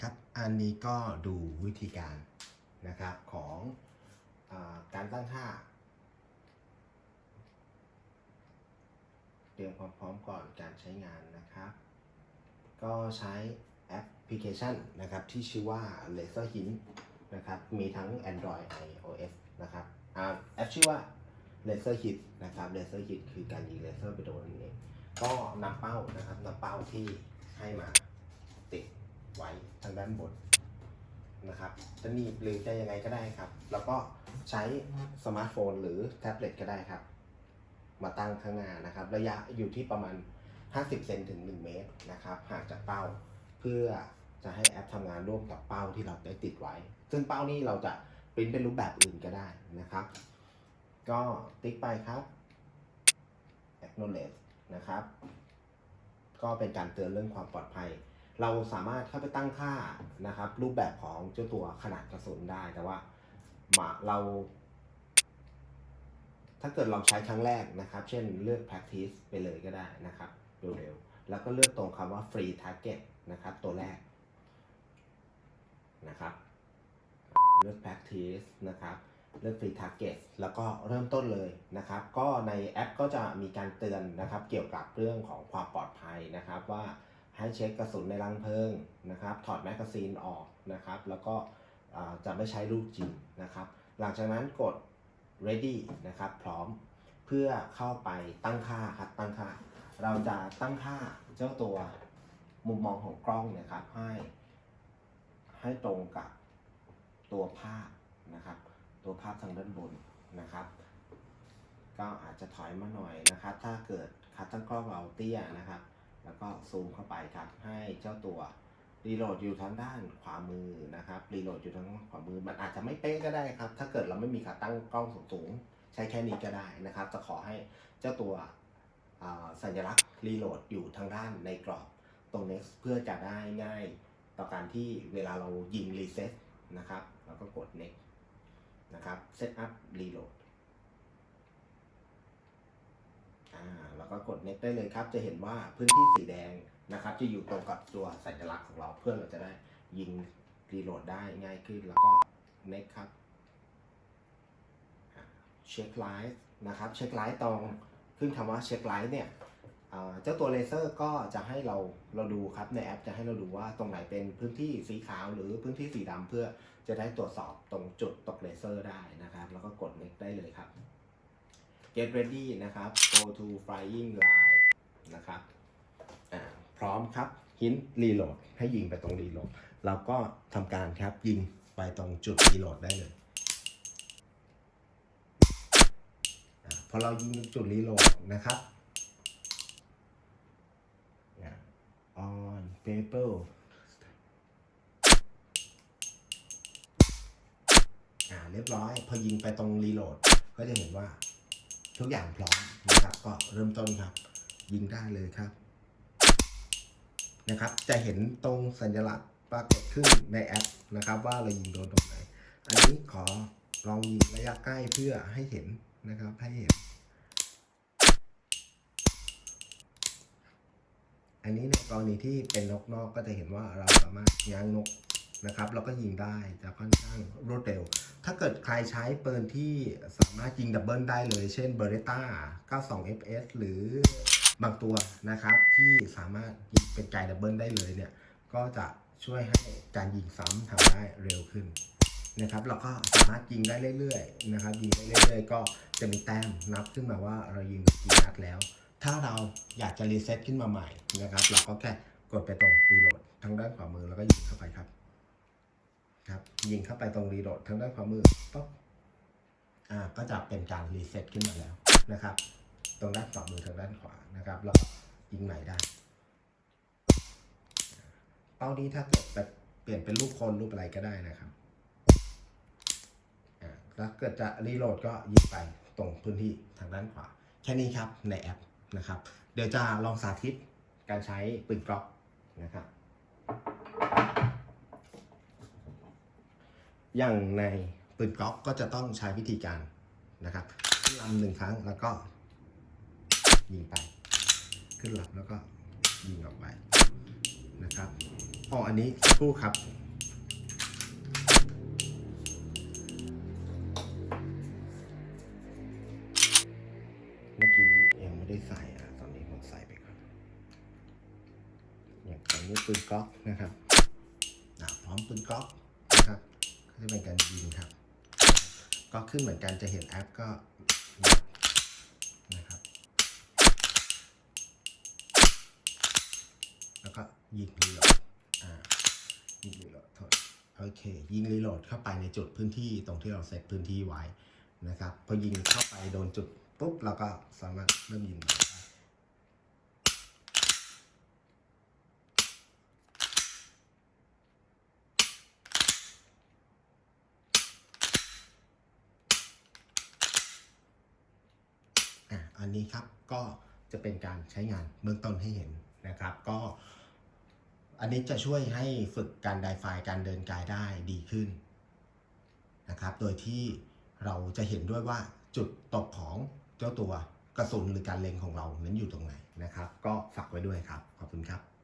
ครับ อันนี้ก็ดูวิธีการนะครับของอการตั้งค่า เตรียมความพร้อมก่อนการใช้งานนะครับ ก็ใช้แอปพลิเคชันนะครับที่ชื่อว่า Laser Hint นะครับ มีทั้ง Android iOS นะครับอ่าแอปชื่อว่า Laser Hit นะครับ Laser Hit คือการยิงเลเซอร์ไปโดนนั่นเองก็นำเป้านะครับนำเป้าที่ให้มาติด ไว้ทางด้านบนนะครับ จะหนีบหรือจะยังไงก็ได้ครับ แล้วก็ใช้สมาร์ทโฟนหรือแท็บเล็ตก็ได้ครับ มาตั้งข้างหน้านะครับ ระยะอยู่ที่ประมาณ 50 เซนถึง 1 เมตรนะครับห่างจากเป้าเพื่อจะให้แอปทำงานร่วมกับเป้าที่เราได้ติดไว้ ซึ่งเป้านี้เราจะปริ้นเป็นรูปแบบอื่นก็ได้นะครับ ก็ติ๊กไปครับ acknowledge นะครับ ก็เป็นการเตือนเรื่องความปลอดภัย เราสามารถเข้าไปตั้งค่านะครับ รูปแบบของเจ้าตัวขนาดกระสุนได้แต่ว่ามาเรา ถ้าเกิดเราใช้ครั้งแรกนะครับ เช่นเลือก practice ไปเลยก็ได้นะครับเร็วๆแล้วก็เลือกตรงคำว่า free target นะครับ ตัวแรกนะครับ เลือก practice นะครับเลือก free target แล้วก็เริ่มต้นเลยนะครับ ก็ในแอปก็จะมีการเตือนนะครับ เกี่ยวกับเรื่องของความปลอดภัยนะครับว่า ให้เช็คกระสุนในรังเพลิงนะครับ ถอดแมกกาซีนออกนะครับ แล้วก็จะไม่ใช้ลูกจริงนะครับ หลังจากนั้นกด ready นะครับ พร้อมเพื่อเข้าไปตั้งค่าครับตั้งค่า เราจะตั้งค่าเจ้าตัวมุมมองของกล้องเนะครับให้ให้ตรงกับตัวภาพนะครับ ตัวภาพทางด้านบนนะครับ ก็อาจจะถอยมาหน่อยนะครับ ถ้าเกิดคัดตั้งกล้องเราเตี้ยนะครับ แล้วก็ซูมเข้าไปครับให้เจ้าตัวรีโหลดอยู่ทางด้านขวามือนะครับรีโหลดอยู่ทางขวามือมันอาจจะไม่เป๊ะก็ได้ครับ ถ้าเกิดเราไม่มีขาตั้งกล้องสูงๆใช้แค่นี้ก็ได้นะครับจะขอให้เจ้าตัวสัญลักษณ์รีโหลดอยู่ทางด้านในกรอบตรง next เพื่อจะได้ง่ายต่อการที่เวลาเรายิงรีเซ็ตนะครับแล้วก็กด next นะครับ set up reload อ่า แล้วก็กด next ได้เลยครับ จะเห็นว่าพื้นที่สีแดงนะครับ จะอยู่ตรงกับตัวสัญลักษณ์ของเราเพื่อเราจะได้ยิงรีโหลดได้ง่ายขึ้น แล้วก็ next ครับเช็คไลท์นะครับเช็คไลท์ตรงขึ้นคำว่าเช็คไลท์เนี่ยเจ้าตัวเลเซอร์ก็จะให้เราเราดูครับในแอปจะให้เราดูว่าตรงไหนเป็นพื้นที่สีขาวหรือพื้นที่สีดำเพื่อจะได้ตรวจสอบตรงจุดตกเลเซอร์ได้นะครับ แล้วก็กด next ได้เลยครับ get ready นะครับ go to flying line นะครับพร้อมครับ hint reload ให้ยิงไปตรง reload เราก็ทำการครับยิงไปตรงจุด reload ได้เลยอพอเรายิงจุด reload นะครับอ่า on paper อ่าเรียบร้อย พอยิงไปตรง reload ก็จะเห็นว่า ทุกอย่างพร้อมนะครับ ก็เริ่มต้นครับ ยิงได้เลยครับ นะครับ จะเห็นตรงสัญลักษณ์ปรากฏขึ้นในแอปนะครับ ว่าเรายิงโดนตรงไหน อันนี้ขอลองยิงระยะใกล้เพื่อให้เห็นนะครับ ให้เห็น อันนี้ในกรณีที่เป็นนกนอกก็จะเห็นว่าเราสามารถง้างนก นะครับแล้วก็ยิงได้จะค่อนข้างรวดเร็ว ถ้าเกิดใครใช้ปืนที่สามารถยิงดับเบิลได้เลย เช่น Beretta 92 fs หรือบางตัวนะครับที่สามารถยิงเป็นไกดับเบิลได้เลยเนี่ยก็จะช่วยให้การยิงซ้ำทำได้เร็วขึ้นนะครับเราก็สามารถยิงได้เรื่อยๆนะครับยิงได้เรื่อยๆ ก็จะมีแต้มนับขึ้นมาว่าเรายิงกี่นัดแล้ว ถ้าเราอยากจะรีเซ็ตขึ้นมาใหม่นะครับเราก็แค่กดไปตรงรีโหลดทางด้านขวามือแล้วก็ยิงเข้าไปครับ ครับ ยิงเข้าไปตรงรีโหลดทางด้านขวามือปุ๊บอ่าก็จะเป็นการรีเซ็ตขึ้นมาแล้วนะครับ ตรงด้านขวามือทางด้านขวานะครับแล้วยิงใหม่ได้เป้านี้ถ้าเกิดเปลี่ยนเป็นรูปคนรูปอะไรก็ได้นะครับอ่าแล้วเกิดจะรีโหลดก็ยิงไปตรงพื้นที่ทางด้านขวา แค่นี้ครับในแอปนะครับ เดี๋ยวจะลองสาธิตการใช้ปืนกล็อกนะครับ อย่างในปืนกล็อกก็จะต้องใช้วิธีการนะครับขึ้นลำหนึ่งครั้งแล้วก็ยิงไป ขึ้นลำแล้วก็ยิงออกไปนะครับอ๋ออันนี้คู่ครับเมื่อกี้ยังไม่ได้ใส่อะตอนนี้ผมใส่ไปก่อนอย่างตอนนี้ปืนก๊อกนะครับอะพร้อมปืนก๊อก ก็จะเป็นการยิงครับ ก็ขึ้นเหมือนกันจะเห็นแอปก็นะครับ แล้วก็ยิงรีโหลดอ่ายิงรีโหลดโทษโอเค ยิงรีโหลดเข้าไปในจุดพื้นที่ตรงที่เราเซตพื้นที่ไว้นะครับ พอยิงเข้าไปโดนจุดปุ๊บเราก็สามารถเริ่มยิงได้ นนี้ครับ ก็จะเป็นการใช้งานเบื้องต้นให้เห็นนะครับ ก็อันนี้จะช่วยให้ฝึกการไดไฟการเดินกายได้ดีขึ้นนะครับ โดยที่เราจะเห็นด้วยว่าจุดตกของเจ้าตัวกระสุนหรือการเล็งของเรานั้นอยู่ตรงไหนนะครับ ก็ฝากไว้ด้วยครับ ขอบคุณครับ